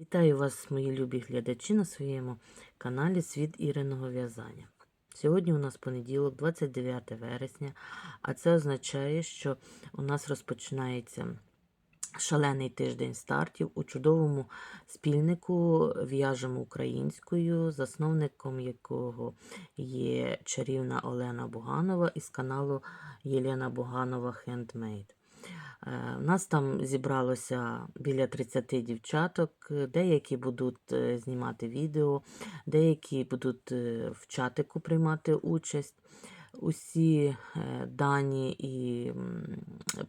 Вітаю вас, мої любі глядачі, на своєму каналі Світ Іриного в'язання. Сьогодні у нас понеділок, 29 вересня, а це означає, що у нас розпочинається шалений тиждень стартів у чудовому спільнику в'яжемо українською, засновником якого є чарівна Олена Буганова із каналу Єлена Буганова Хендмейд. Е, У нас там зібралося біля 30 дівчаток. е, Деякі будуть е, знімати відео, деякі будуть е, в чатику приймати участь. Усі е, дані і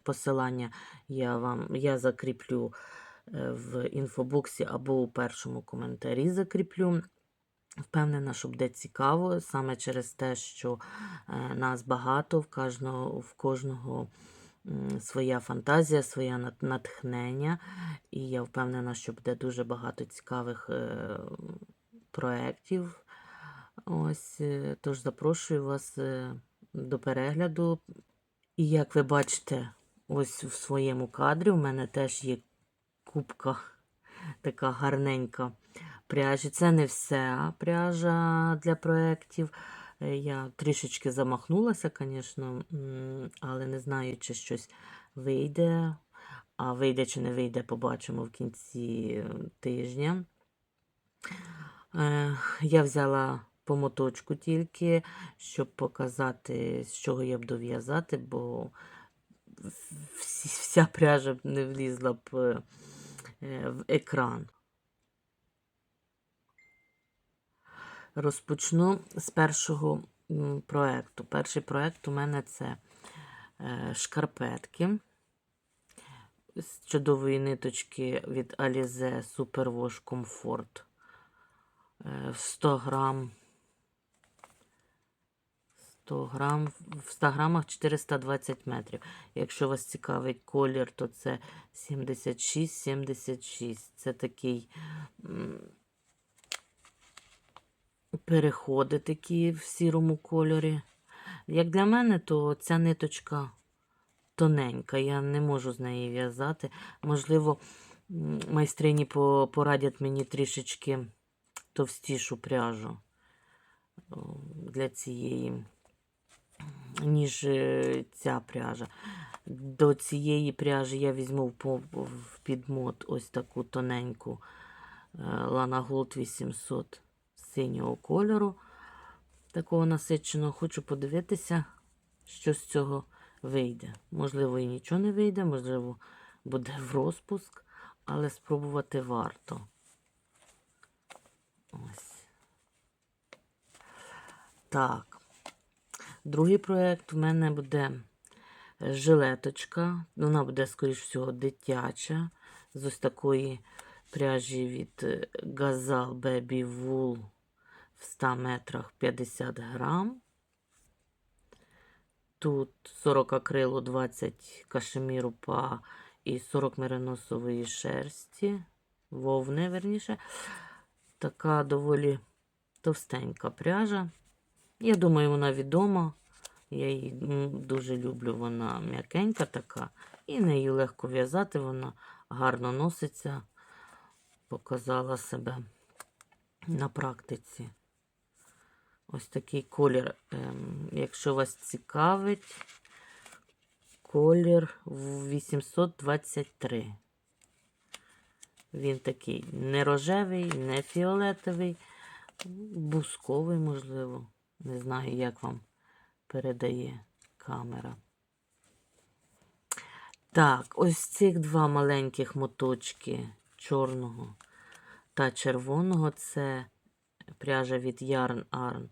посилання я вам я закріплю е, в інфобоксі або у першому коментарі закріплю. Впевнена, що буде цікаво саме через те, що е, нас багато, в кожного, в кожного своя фантазія, своє натхнення. І я впевнена, що буде дуже багато цікавих е, проєктів. Ось, е, тож запрошую вас е, до перегляду. І як ви бачите, ось в своєму кадрі у мене теж є кубка така гарненька пряжі. Це не все пряжа для проєктів. Е, Я трішечки замахнулася, звісно, але не знаю, чи щось вийде. А вийде чи не вийде, побачимо в кінці тижня. Е, Я взяла по моточку тільки, щоб показати, з чого я буду в'язати, бо вся пряжа б не влізла б е, в екран. Розпочну з першого м, проекту. Перший проект у мене це е, шкарпетки з чудової ниточки від Alize Superwash Comfort. Е, 100 грам 100 грам, в 100 грамах 420 метрів. Якщо вас цікавить колір, то це 76-76. Це такий переходи такі в сірому кольорі. Як для мене, то ця ниточка тоненька, я не можу з неї в'язати. Можливо, майстрині порадять мені трішечки товстішу пряжу для цієї, ніж е, ця пряжа. До цієї пряжі я візьму в підмот ось таку тоненьку е, Lana Gold 800 синього кольору, такого насиченого. Хочу подивитися, що з цього вийде. Можливо, і нічого не вийде, можливо, буде в розпуск, але спробувати варто. Ось. Так. Другий проєкт у мене буде жилеточка. Вона буде, скоріш всього, дитяча. З ось такої пряжі від е, Gazal Baby Wool в 100 метрах 50 грам. Тут 40 акрилу, 20 кашеміру па і 40 мериносової шерсті. Вовни, верніше. Така доволі товстенька пряжа. Я думаю, вона відома. Я її дуже люблю. Вона м'якенька така. І нею легко в'язати, вона гарно носиться. Показала себе на практиці. Ось такий колір. Ем, якщо вас цікавить, колір 823. Він такий не рожевий, не фіолетовий, бусковий, можливо. Не знаю, як вам передає камера. Так, ось цих два маленьких моточки чорного та червоного це пряжа від Yarn Arn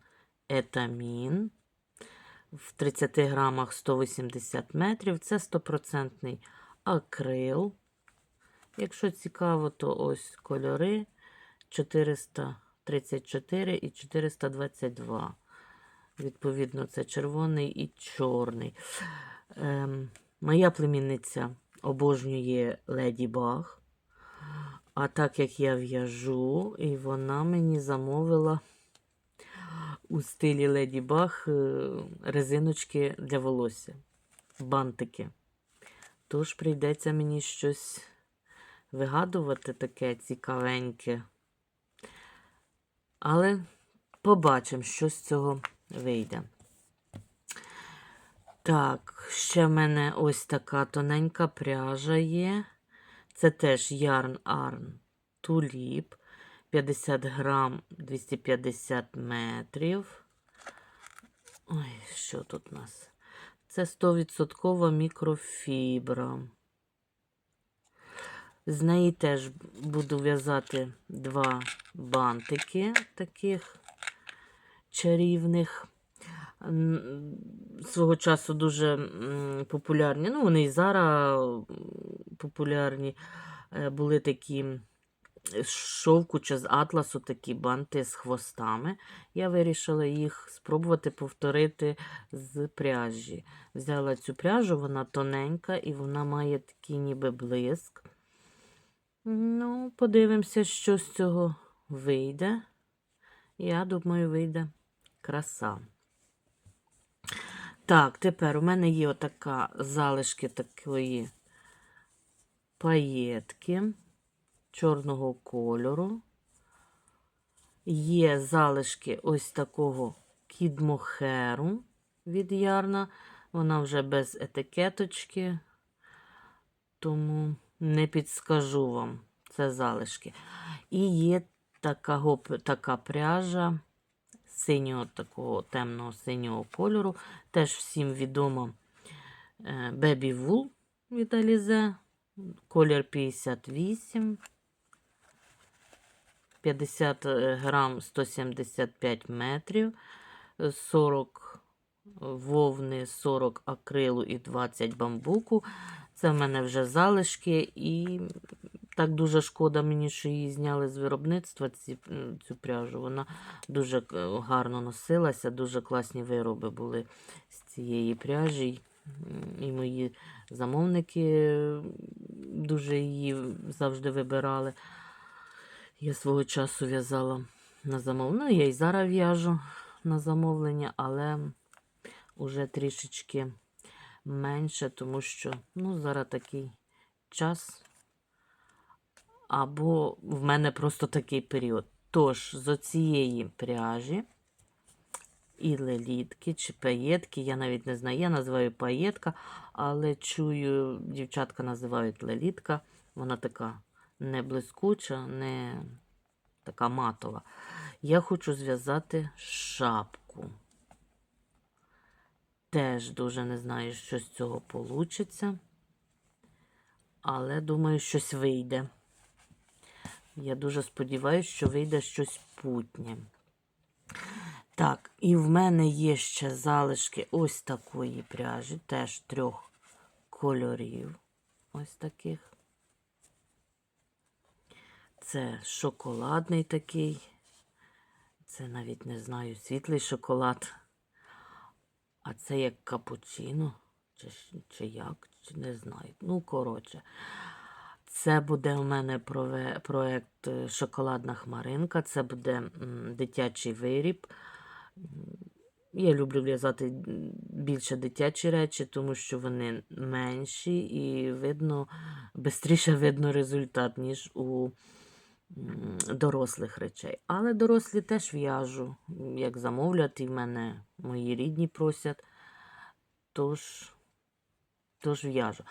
Етамін. В 30 грамах 180 метрів. Це 100% акрил. Якщо цікаво, то ось кольори 434 і 422. Відповідно, це червоний і чорний. Ем, моя племінниця обожнює Леді Баг. А так як я в'яжу, і вона мені замовила у стилі Леді Баг е, резиночки для волосся, бантики. Тож прийдеться мені щось вигадувати таке цікавеньке. Але побачимо, що з цього вийде. Так, ще в мене ось така тоненька пряжа є. Це теж Arn Tulip. 50 грам 250 метрів. Ой, що тут у нас? Це 100% мікрофібра. З неї теж буду в'язати два бантики таких чарівних. Свого часу дуже популярні. Ну, вони і зараз популярні. Е, Були такі з шовку чи з атласу такі банти з хвостами. Я вирішила їх спробувати повторити з пряжі. Взяла цю пряжу, вона тоненька і вона має такий ніби блиск. Ну, подивимося, що з цього вийде. Я думаю, вийде краса. Так, тепер у мене є отака залишки такої паєтки чорного кольору. Є залишки ось такого кідмохеру від ярна. Вона вже без етикеточки, тому не підскажу вам. Це залишки. І є така, така пряжа синього, такого темного синього кольору. Теж всім відомо е, Baby Wool від Alize. Колір 58. 50 грам 175 метрів. е, 40 вовни, 40 акрилу і 20 бамбуку. Це в мене вже залишки, і так дуже шкода мені, що її зняли з виробництва ці, цю пряжу. Вона дуже е, гарно носилася, дуже класні вироби були з цієї пряжі. І мої замовники е, дуже її завжди вибирали. Я свого часу в'язала на замовлення. Ну, я і зараз в'яжу на замовлення, але уже трішечки менше, тому що ну, зараз такий час. Або в мене просто такий період. Тож, з оцієї пряжі і лелітки чи паєтки, я навіть не знаю, я називаю паєтка, але чую, дівчатка називають лелітка. Вона така не блискуча, не така матова. Я хочу зв'язати шапку. Теж дуже не знаю, що з цього вийде. Але думаю, щось вийде. Я дуже сподіваюся, що вийде щось путнє. Так, і в мене є ще залишки ось такої пряжі, теж трьох кольорів. Ось таких. Це шоколадний такий. Це навіть не знаю, світлий шоколад. А це як капучино, чи, чи як, чи не знаю. Ну, коротше. Це буде у мене проект е, Шоколадна хмаринка. Це буде дитячий виріб. Я люблю в'язати більше дитячі речі, тому що вони менші і видно, швидше видно результат, ніж у дорослих речей. Але дорослі теж в'яжу, як замовлять, і мене мої рідні просять. Тож, тож в'яжу.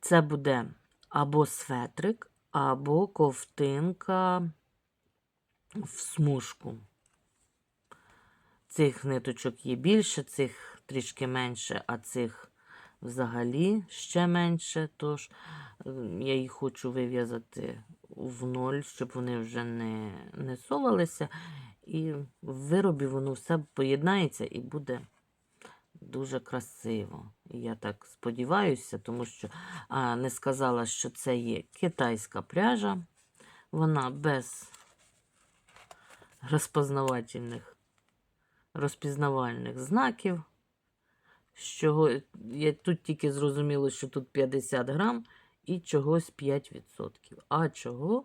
Це буде або светрик, або ковтинка в смужку. Цих ниточок є більше, цих трішки менше, а цих взагалі ще менше. Тож я їх хочу вив'язати в ноль, щоб вони вже не, не совалися. І в виробі воно все поєднається і буде дуже красиво. Я так сподіваюся, тому що а, не сказала, що це є китайська пряжа. Вона без розпознавательних, розпізнавальних знаків. Що я тут тільки зрозуміло, що тут 50 грам і чогось 5%. А чого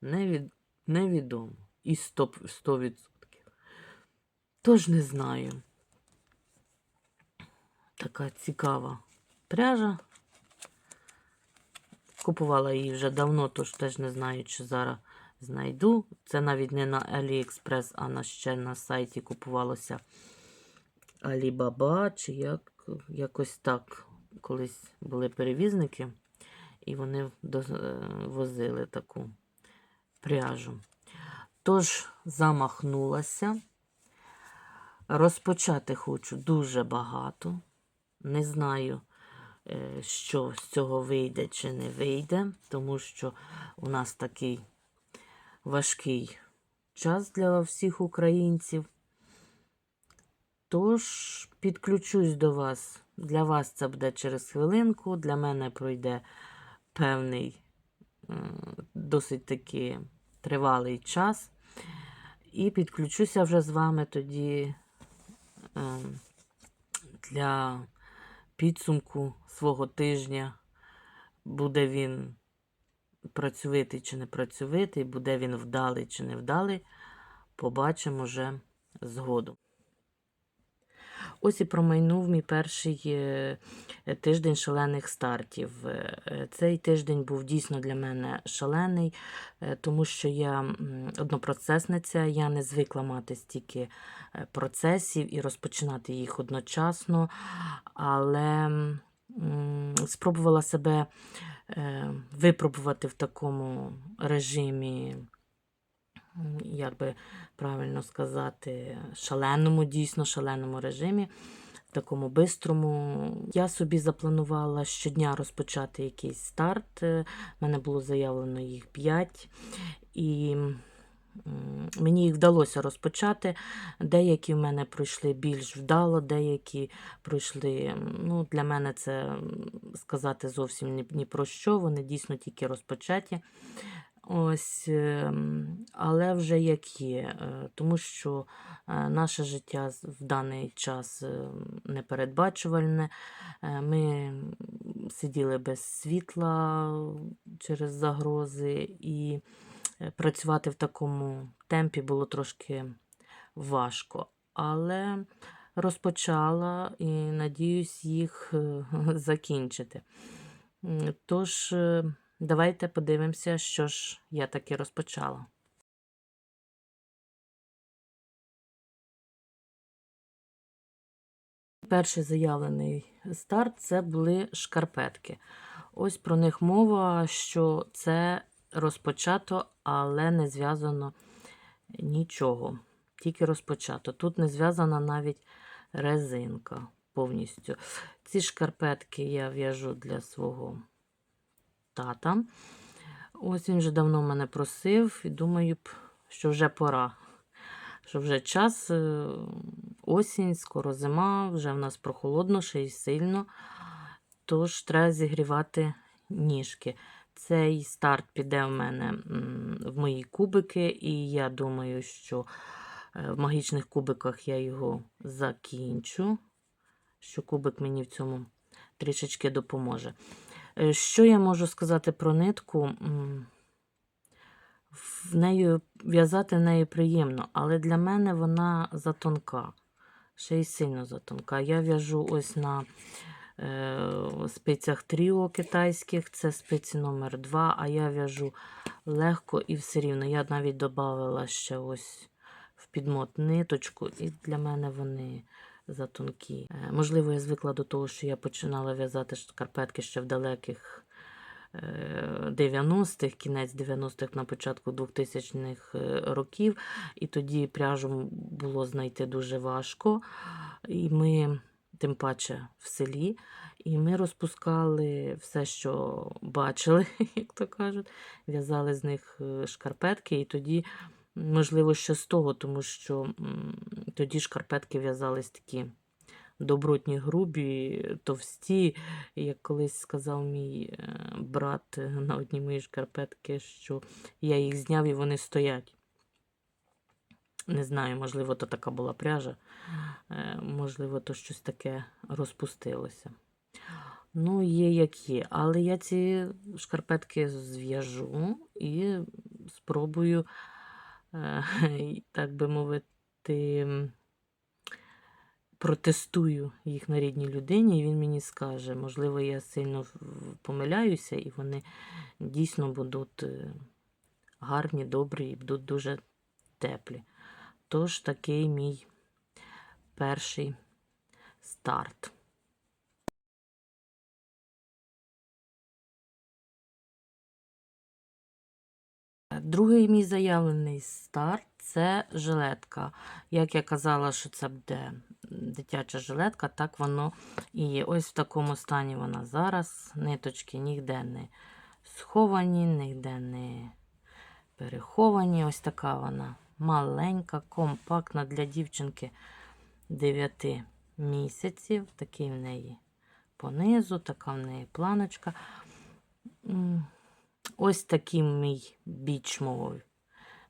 невід... невідомо. І 100%. 100%. Тож не знаю. Така цікава пряжа. Купувала її вже давно, тож теж не знаю, чи зараз знайду. Це навіть не на AliExpress, а на ще на сайті купувалося Alibaba, чи як, якось так. Колись були перевізники, і вони е, возили таку пряжу. Тож замахнулася. Розпочати хочу дуже багато. Не знаю, е, що з цього вийде чи не вийде, тому що у нас такий важкий час для всіх українців. Тож підключусь до вас. Для вас це буде через хвилинку, для мене пройде певний, досить таки тривалий час. І підключуся вже з вами тоді е, для підсумку свого тижня. Буде він працьовитий чи не працьовитий, буде він вдалий чи не вдалий. Побачимо вже згодом. Ось і промайнув мій перший е, тиждень шалених стартів. Е, е, Цей тиждень був дійсно для мене шалений, е, тому що я однопроцесниця, я не звикла мати стільки е, процесів і розпочинати їх одночасно, але спробувала себе е, випробувати в такому режимі як би правильно сказати, шаленому, дійсно шаленому режимі, такому бистрому. Я собі запланувала щодня розпочати якийсь старт. У мене було заявлено їх 5. І мені їх вдалося розпочати. Деякі в мене пройшли більш вдало, деякі пройшли. Ну, для мене це сказати зовсім ні про що. Вони дійсно тільки розпочаті. Ось, ем, але вже як є, е, тому що е, наше життя в даний час е, непередбачувальне. Е, Ми сиділи без світла через загрози, і працювати в такому темпі було трошки важко. Але розпочала і надіюсь їх закінчити. Тож, давайте подивимося, що ж я таки розпочала. Перший заявлений старт це були шкарпетки. Ось про них мова, що це розпочато, але не зв'язано нічого. Тільки розпочато. Тут не зв'язана навіть резинка повністю. Ці шкарпетки я в'яжу для свого тата. Ось він вже давно мене просив, і думаю, що вже пора. Що вже час, е, осінь, скоро зима, вже в нас прохолодно, ще й сильно. Тож треба зігрівати ніжки. Цей старт піде в мене в мої кубики, і я думаю, що е, в магічних кубиках я його закінчу. Що кубик мені в цьому трішечки допоможе. Е, Що я можу сказати про нитку? В нею в'язати нею приємно, але для мене вона затонка. Ще й сильно затонка. Я в'яжу ось на е, спицях тріо китайських, це спиці номер 2, а я в'яжу легко і все рівно. Я навіть додавала ще ось в підмот ниточку, і для мене вони затонкі. Е, можливо, я звикла до того, що я починала в'язати шкарпетки ще в далеких е, 90-х, кінець 90-х, на початку 2000-х е, років, і тоді пряжу було знайти дуже важко. І ми, тим паче, в селі, і ми розпускали все, що бачили, як то кажуть, в'язали з них е, шкарпетки, і тоді, можливо, ще з того, тому що тоді шкарпетки в'язались такі добротні, грубі, товсті. Як колись сказав мій е, брат е, на одній моїй шкарпетки, що я їх зняв і вони стоять. Не знаю, можливо, то така була пряжа, е, можливо, то щось таке розпустилося. Ну, є як є. Але я ці шкарпетки зв'яжу і спробую, так би мовити, протестую їх на рідній людині, і він мені скаже, можливо, я сильно помиляюся, і вони дійсно будуть е, гарні, добрі і будуть дуже теплі. Тож такий мій перший старт. Другий мій заявлений старт це жилетка. Як я казала, що це буде дитяча жилетка, так воно і є. Ось в такому стані вона зараз. Ниточки ніде не сховані, ніде не переховані. Ось така вона маленька, компактна для дівчинки 9 місяців. Такий в неї понизу, така в неї планочка. Ось такий мій біч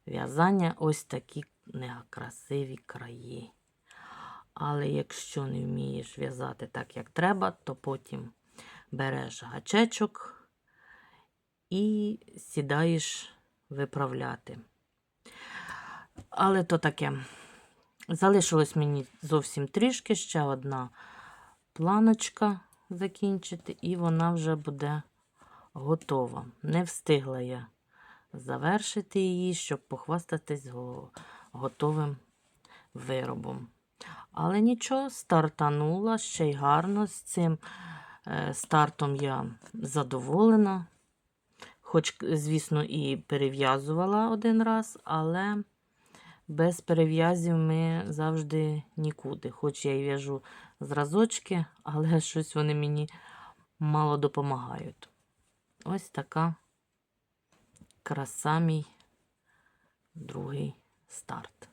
в'язання, ось такі некрасиві краї. Але якщо не вмієш в'язати так, як треба, то потім береш гачечок і сідаєш виправляти. Але то таке. Залишилось мені зовсім трішки, ще одна планочка закінчити, і вона вже буде готова. Не встигла я завершити її, щоб похвастатись готовим виробом. Але нічого, стартанула ще й гарно з цим е, стартом я задоволена. Хоч, звісно, і перев'язувала один раз, але без перев'язів ми завжди нікуди. Хоч я й в'яжу зразочки, але щось вони мені мало допомагають. Ось така краса мій другий старт.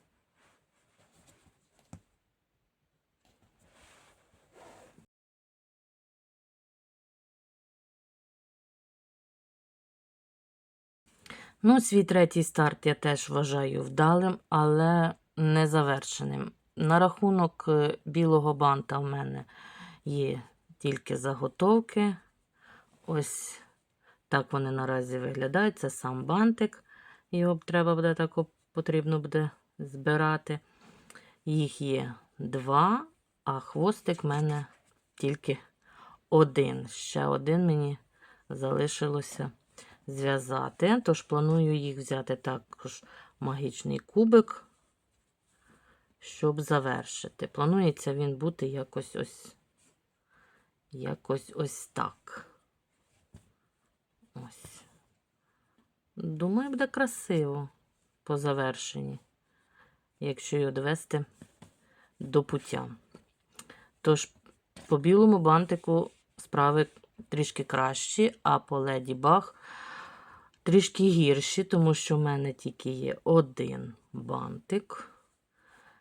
Ну, свій третій старт я теж вважаю вдалим, але не завершеним. На рахунок е, білого банта в мене є тільки заготовки. Ось так вони наразі виглядають. Це сам бантик. Його б треба буде так потрібно буде збирати. Їх є два, а хвостик в мене тільки один. Ще один мені залишилося зв'язати. Тож планую їх взяти також магічний кубик, щоб завершити. Планується він бути якось ось якось ось так. Ось. Думаю, буде красиво по завершенні, якщо його довести до пуття. Тож, по білому бантику справи трішки кращі, а по леді баг трішки гірші, тому що в мене тільки є один бантик.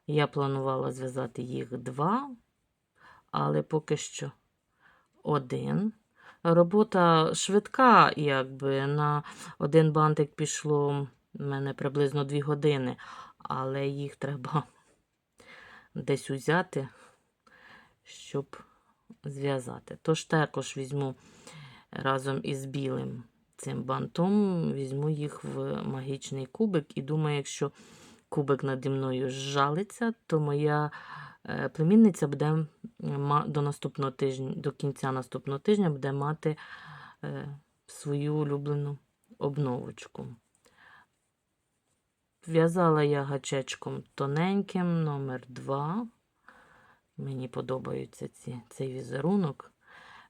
Я планувала зв'язати їх два, але поки що один. Робота швидка, якби на один бантик пішло в мене приблизно 2 години, але їх треба десь узяти, щоб зв'язати. Тож також візьму разом із білим цим бантом, візьму їх в магічний кубик і думаю, якщо кубик наді мною зжалиться, то моя племінниця буде до наступного тижня, до кінця наступного тижня буде мати е, свою улюблену обновочку. В'язала я гачечком тоненьким, номер 2. Мені подобається ці, цей візерунок.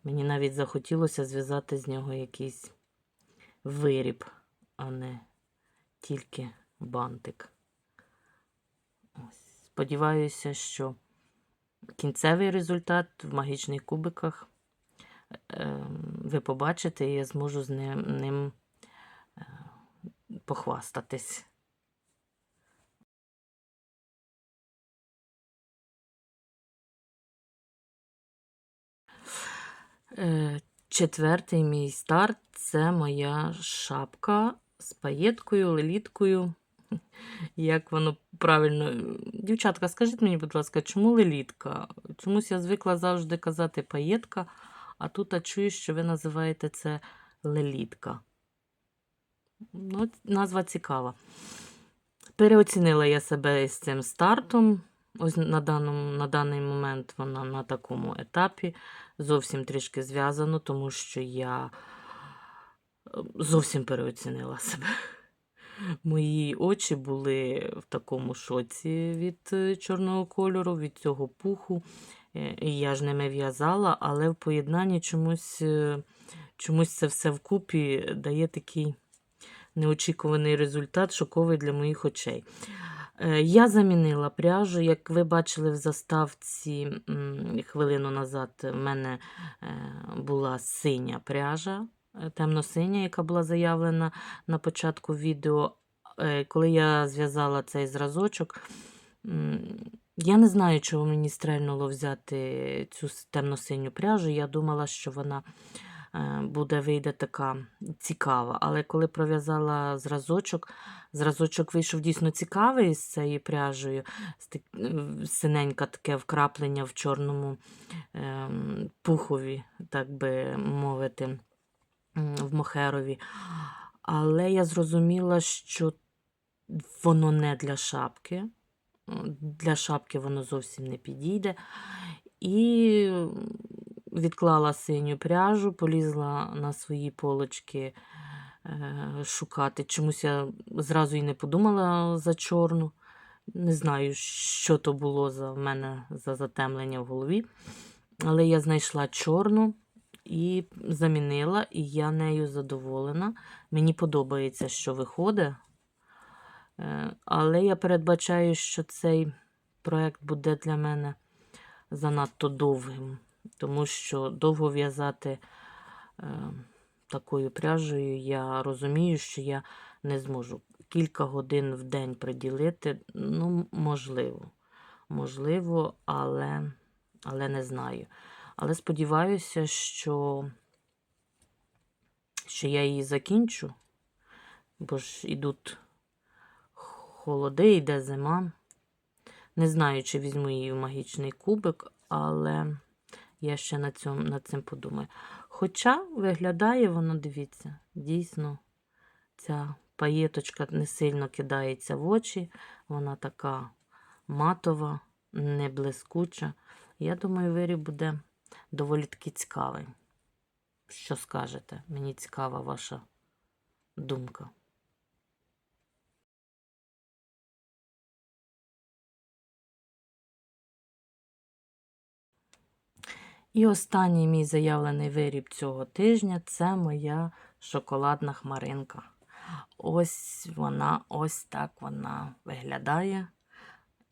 Мені навіть захотілося зв'язати з нього якийсь виріб, а не тільки бантик. Ось. Сподіваюся, що кінцевий результат в магічних кубиках е, ви побачите, і я зможу з ним, ним е, похвастатись. Е, Четвертий мій старт це моя шапка з паєткою, леліткою. Як воно правильно. Дівчатка, скажіть мені, будь ласка, чому лелітка? Чомусь я звикла завжди казати паєтка, а тут я чую, що ви називаєте це лелітка. Ну, назва цікава. Переоцінила я себе з цим стартом. ось на, даному, на даний момент вона на такому етапі. Зовсім трішки зв'язано, тому що я е, зовсім переоцінила себе. Мої очі були в такому шоці від е, чорного кольору, від цього пуху. Е, Я ж ними в'язала, але в поєднанні чомусь, е, чомусь це все вкупі дає такий неочікуваний результат, шоковий для моїх очей. Я замінила пряжу, як ви бачили в заставці хвилину назад, в мене була синя пряжа, темно-синя, яка була заявлена на початку відео. Е, Коли я зв'язала цей зразочок, я не знаю, чого мені стрельнуло взяти цю темно-синю пряжу. Я думала, що вона е, буде вийде така цікава. Але коли пров'язала зразочок, зразочок вийшов дійсно цікавий з цією пряжею. е, Синеньке таке вкраплення в чорному ем, пухові, так би мовити, в мохерові. Але я зрозуміла, що воно не для шапки. Для шапки воно зовсім не підійде. І відклала синю пряжу, полізла на свої полочки е, шукати. Чомусь я зразу і не подумала за чорну. Не знаю, що то було за в мене за затемлення в голові. Але я знайшла чорну і замінила, і я нею задоволена. Мені подобається, що виходить. Е, Але я передбачаю, що цей проект буде для мене занадто довгим, тому що довго в'язати е, такою пряжею, я розумію, що я не зможу кілька годин в день приділити. Ну, можливо, можливо, але, але не знаю. Але сподіваюся, що, що я її закінчу, бо ж ідуть холоди, йде зима. Не знаю, чи візьму її в магічний кубик, але я ще над, цьому, над цим подумаю. Хоча виглядає воно, дивіться, дійсно, ця паєточка не сильно кидається в очі, вона така матова, не блискуча. Я думаю, виріб буде доволі таки цікавий. Що скажете? Мені цікава ваша думка. І останній мій заявлений виріб цього тижня це моя шоколадна хмаринка. Ось вона, ось так вона виглядає.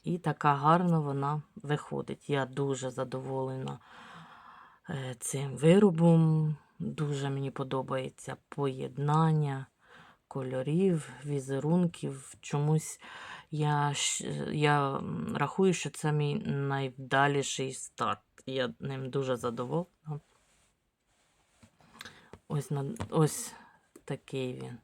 І така гарно вона виходить. Я дуже задоволена цим виробом. Дуже мені подобається поєднання кольорів, візерунків. Чомусь я, я рахую, що це мій найвдаліший старт. Я ним дуже задоволена. Ось, ось такий він.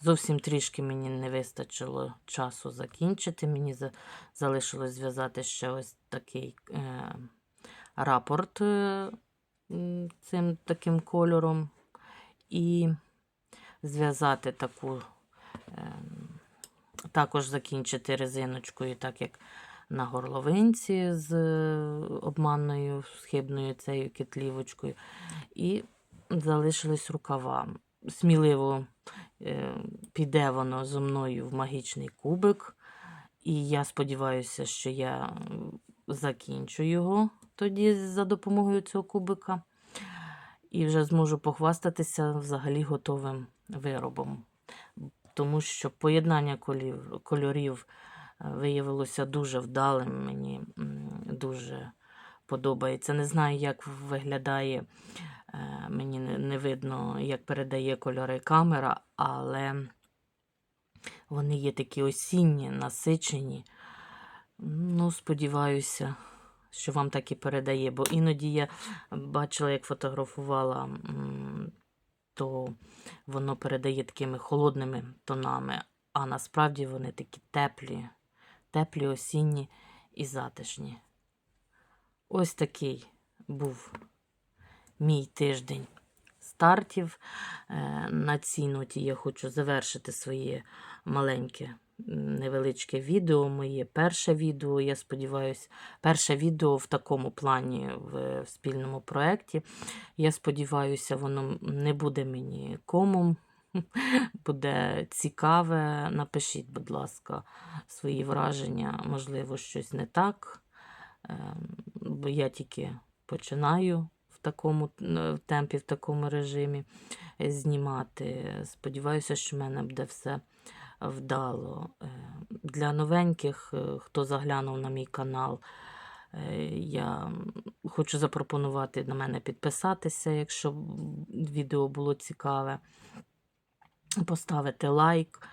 Зовсім трішки мені не вистачило часу закінчити. Мені за, залишилось зв'язати ще ось такий е, рапорт е, цим таким кольором. І зв'язати таку, е, також закінчити резиночкою, так як на горловинці з е, обманною схибною цією китлівочкою. І залишились рукава. Сміливо е, піде воно зо мною в магічний кубик. І я сподіваюся, що я закінчу його тоді за допомогою цього кубика. І вже зможу похвастатися взагалі готовим виробом. Тому що поєднання кольорів е, виявилося дуже вдалим. Мені дуже подобається. Не знаю, як виглядає. е, Мені не видно, як передає кольори камера, але вони є такі осінні, насичені. Ну, сподіваюся, що вам так і передає, бо іноді я бачила, як фотографувала, то воно передає такими холодними тонами, а насправді вони такі теплі, теплі, осінні і затишні. Ось такий був мій тиждень стартів. Е, На цій ноті я хочу завершити своє маленьке невеличке відео моє. Перше відео, я сподіваюся, перше відео в такому плані в, в спільному проєкті. Я сподіваюся, воно не буде мені комом. Буде цікаве. Напишіть, будь ласка, свої враження, можливо, щось не так. Ем, Бо я тільки починаю в такому темпі, в такому режимі знімати. Сподіваюся, що в мене буде все вдало. Е, Для новеньких, е, хто заглянув на мій канал, е, я хочу запропонувати на мене підписатися, якщо відео було цікаве. Поставити лайк,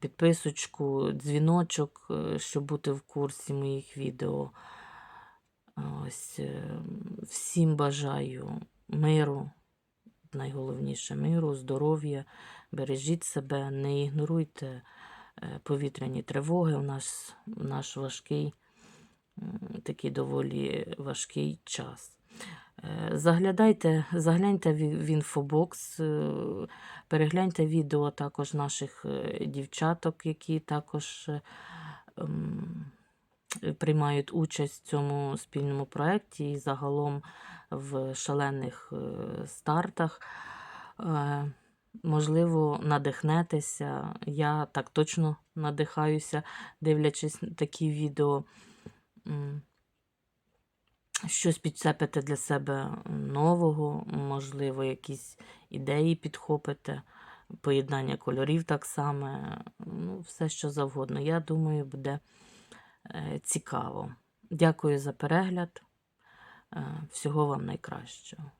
підписочку, дзвіночок, щоб бути в курсі моїх відео. Ось, всім бажаю миру, найголовніше миру, здоров'я, бережіть себе, не ігноруйте е, повітряні тривоги. У нас наш важкий, такий доволі важкий час. Е, Заглядайте, загляньте в інфобокс, е, перегляньте відео також наших дівчаток, які також приймають участь в цьому спільному проєкті і загалом в шалених стартах. Можливо, надихнетеся. Я так точно надихаюся, дивлячись такі відео. Щось підцепите для себе нового, можливо, якісь ідеї підхопите, поєднання кольорів так само, ну, все що завгодно. Я думаю, буде е, цікаво. Дякую за перегляд. Е, Всього вам найкращого.